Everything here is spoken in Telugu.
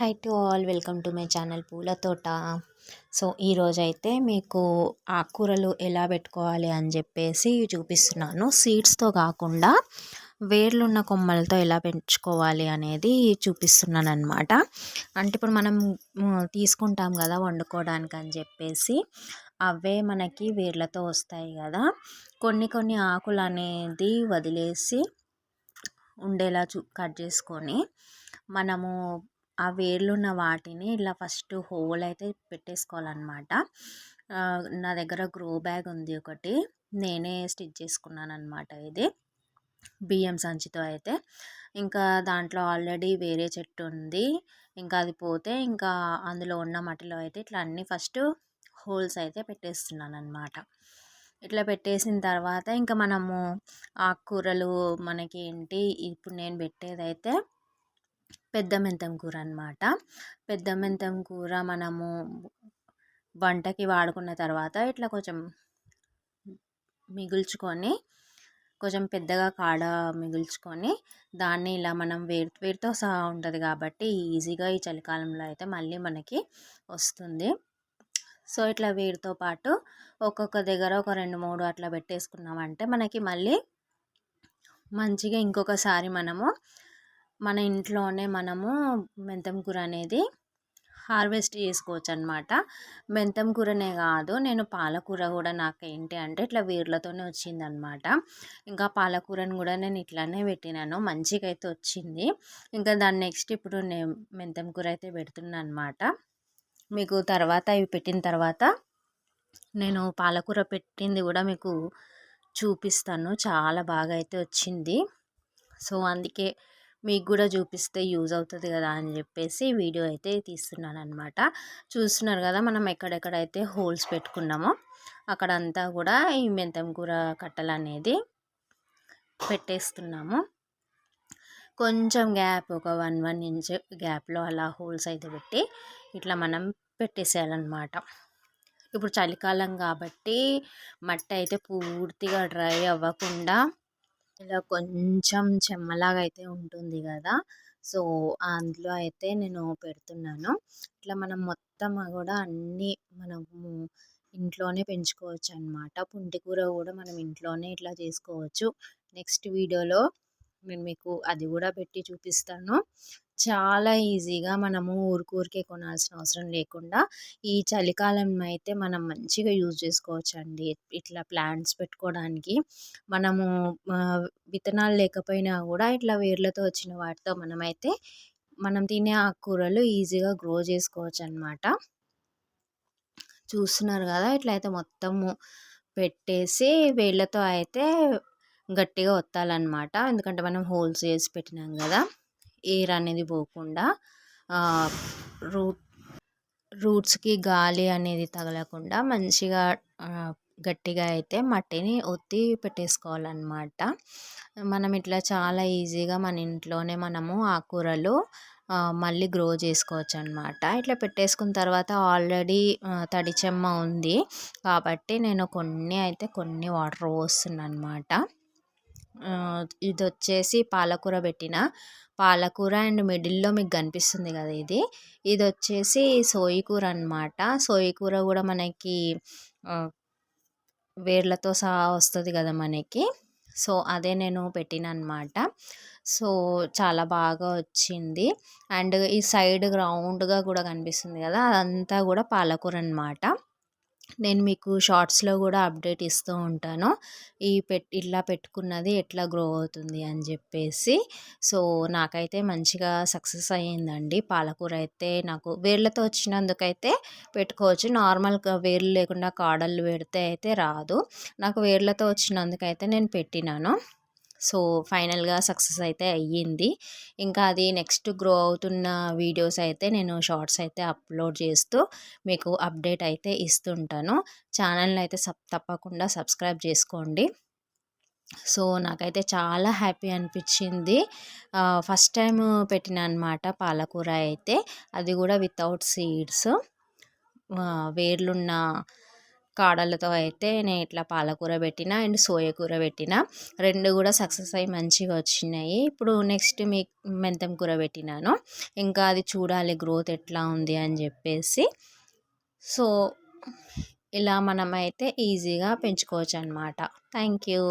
Hi to all welcome to my channel పూల తోట సో ఈరోజైతే మీకు ఆకుకూరలు ఎలా పెట్టుకోవాలి అని చెప్పేసి చూపిస్తున్నాను. సీడ్స్తో కాకుండా వేర్లున్న కొమ్మలతో ఎలా పెంచుకోవాలి అనేది చూపిస్తున్నాను అనమాట అంటే ఇప్పుడు మనం తీసుకుంటాం కదా వండుకోవడానికి అని చెప్పేసి అవే మనకి వేర్లతో వస్తాయి కదా. కొన్ని కొన్ని ఆకులు అనేది వదిలేసి ఉండేలా చూ కట్ చేసుకొని మనము ఆ వేర్లు ఉన్న వాటిని ఇలా ఫస్ట్ హోల్ అయితే పెట్టేసుకోవాలన్నమాట నా దగ్గర గ్రో బ్యాగ్ ఉంది ఒకటి. నేనే స్టిచ్ చేసుకున్నాను అనమాట ఇది. బియ్యం సంచితో అయితే. ఇంకా దాంట్లో ఆల్రెడీ వేరే చెట్టు ఉంది. ఇంకా అది పోతే ఇంకా అందులో ఉన్న మట్టిలో అయితే ఇట్లా అన్నీ ఫస్ట్ హోల్స్ అయితే పెట్టేస్తున్నాను అనమాట ఇట్లా పెట్టేసిన తర్వాత ఇంకా మనము ఆకుకూరలు మనకి ఏంటి ఇప్పుడు నేను పెట్టేదైతే పెద్ద మెంతం కూర అనమాట పెద్ద మెంతం కూర మనము వంటకి వాడుకున్న తర్వాత ఇట్లా కొంచెం మిగుల్చుకొని కొంచెం పెద్దగా కాడ మిగుల్చుకొని దాన్ని ఇలా మనం వేరు వేరుతో సహా ఉంటుంది కాబట్టి ఈజీగా ఈ చలికాలంలో అయితే మళ్ళీ మనకి వస్తుంది. సో ఇట్లా వేరుతో పాటు ఒక్కొక్క దగ్గర ఒక రెండు మూడు అట్లా పెట్టేసుకున్నామంటే మనకి మళ్ళీ మంచిగా ఇంకొకసారి మనము మన ఇంట్లోనే మనము మెంతం కూర అనేది హార్వెస్ట్ చేసుకోవచ్చు అనమాట మెంతం కూరనే కాదు నేను పాలకూర కూడా నాకు ఏంటి అంటే ఇట్లా వేర్లతోనే వచ్చిందనమాట. ఇంకా పాలకూరని కూడా నేను ఇట్లానే పెట్టినాను మంచిగా అయితే వచ్చింది. ఇంకా దాన్ని నెక్స్ట్ ఇప్పుడు నేను మెంతం కూర అయితే పెడుతున్నాను అనమాట మీకు తర్వాత ఇవి పెట్టిన తర్వాత నేను పాలకూర పెట్టింది కూడా మీకు చూపిస్తాను చాలా బాగా అయితే వచ్చింది. సో అందుకే మీకు కూడా చూపిస్తే యూజ్ అవుతుంది కదా అని చెప్పేసి వీడియో అయితే తీస్తున్నాను అనమాట చూస్తున్నారు కదా మనం ఎక్కడెక్కడైతే హోల్స్ పెట్టుకున్నామో అక్కడంతా కూడా ఈ మెంతం కూర కట్టలు అనేది పెట్టేస్తున్నాము. కొంచెం గ్యాప్ ఒక వన్ వన్ ఇంచ్ గ్యాప్లో అలా హోల్స్ అయితే పెట్టి ఇట్లా మనం పెట్టేసేయాలన్నమాట. ఇప్పుడు చలికాలం కాబట్టి మట్టి అయితే పూర్తిగా డ్రై అవ్వకుండా ఇలా కొంచెం చెమ్మలాగా అయితే ఉంటుంది కదా! సో అందులో అయితే నేను పెడుతున్నాను. ఇట్లా మనం మొత్తం కూడా అన్నీ మనము ఇంట్లోనే పెంచుకోవచ్చు అనమాట పుంటికూర కూడా మనం ఇంట్లోనే ఇట్లా చేసుకోవచ్చు. నెక్స్ట్ వీడియోలో నేను మీకు అది కూడా పెట్టి చూపిస్తాను. చాలా ఈజీగా మనము ఊరికూరికే కొనాల్సిన అవసరం లేకుండా ఈ చలికాలం అయితే మనం మంచిగా యూజ్ చేసుకోవచ్చు అండి ఇట్లా ప్లాంట్స్ పెట్టుకోవడానికి మనము విత్తనాలు లేకపోయినా కూడా ఇట్లా వేర్లతో వచ్చిన వాటితో మనమైతే మనం తినే ఆకుకూరలు ఈజీగా గ్రో చేసుకోవచ్చు అనమాట చూస్తున్నారు కదా ఇట్లయితే మొత్తము పెట్టేసి వేళ్ళతో అయితే గట్టిగా ఒత్తాలన్నమాట ఎందుకంటే మనం హోల్స్ చేసి పెట్టినాం కదా. ఎయిర్ అనేది పోకుండా రూట్ రూట్స్కి గాలి అనేది తగలకుండా మంచిగా గట్టిగా అయితే మట్టిని ఒత్తి పెట్టేసుకోవాలన్నమాట. మనం ఇట్లా చాలా ఈజీగా మన ఇంట్లోనే మనము ఆకుకూరలు మళ్ళీ గ్రో చేసుకోవచ్చు అనమాట ఇట్లా పెట్టేసుకున్న తర్వాత ఆల్రెడీ తడి చెమ్మ ఉంది. కాబట్టి నేను కొన్ని అయితే కొన్ని వాటర్ పోస్తున్నాను అనమాట ఇది వచ్చేసి పాలకూర పెట్టిన పాలకూర అండ్ మిడిల్లో మీకు కనిపిస్తుంది కదా ఇది. ఇది వచ్చేసి సోయి కూర అనమాట సోయి కూర కూడా మనకి వేర్లతో సహా వస్తుంది కదా మనకి. సో అదే నేను పెట్టిన అనమాట సో చాలా బాగా వచ్చింది. అండ్ ఈ సైడ్ రౌండ్గా కూడా కనిపిస్తుంది కదా అదంతా కూడా పాలకూర అనమాట నేను మీకు షార్ట్స్లో కూడా అప్డేట్ ఇస్తూ ఉంటాను. ఈ పెట్ ఇట్లా పెట్టుకున్నది ఎట్లా గ్రో అవుతుంది అని చెప్పేసి. సో నాకైతే మంచిగా సక్సెస్ అయ్యిందండి. పాలకూర అయితే నాకు వేర్లతో వచ్చినందుకైతే పెట్టుకోవచ్చు. నార్మల్గా వేర్లు లేకుండా కాడలు పెడితే అయితే రాదు. నాకు వేర్లతో వచ్చినందుకైతే నేను పెట్టినాను. సో ఫైనల్గా సక్సెస్ అయితే అయ్యింది. ఇంకా అది నెక్స్ట్ గ్రో అవుతున్న వీడియోస్ అయితే నేను షార్ట్స్ అయితే అప్లోడ్ చేస్తూ మీకు అప్డేట్ అయితే ఇస్తుంటాను. ఛానల్ని అయితే సబ్ తప్పకుండా సబ్స్క్రైబ్ చేసుకోండి. సో నాకైతే చాలా హ్యాపీ అనిపించింది. ఫస్ట్ టైం పెట్టిన అనమాట పాలకూర అయితే. అది కూడా వితౌట్ సీడ్స్. వేర్లున్న కాడలతో అయితే నేను ఇట్లా పాలకూర పెట్టిన అండ్ సోయకూర పెట్టిన. రెండు కూడా సక్సెస్ అయ్యి మంచిగా వచ్చినాయి. ఇప్పుడు నెక్స్ట్ మీ మెంతం కూర పెట్టినాను. ఇంకా అది చూడాలి గ్రోత్ ఎట్లా ఉంది అని చెప్పేసి. సో ఇలా మనమైతే ఈజీగా పెంచుకోవచ్చు అనమాట థ్యాంక్ యూ.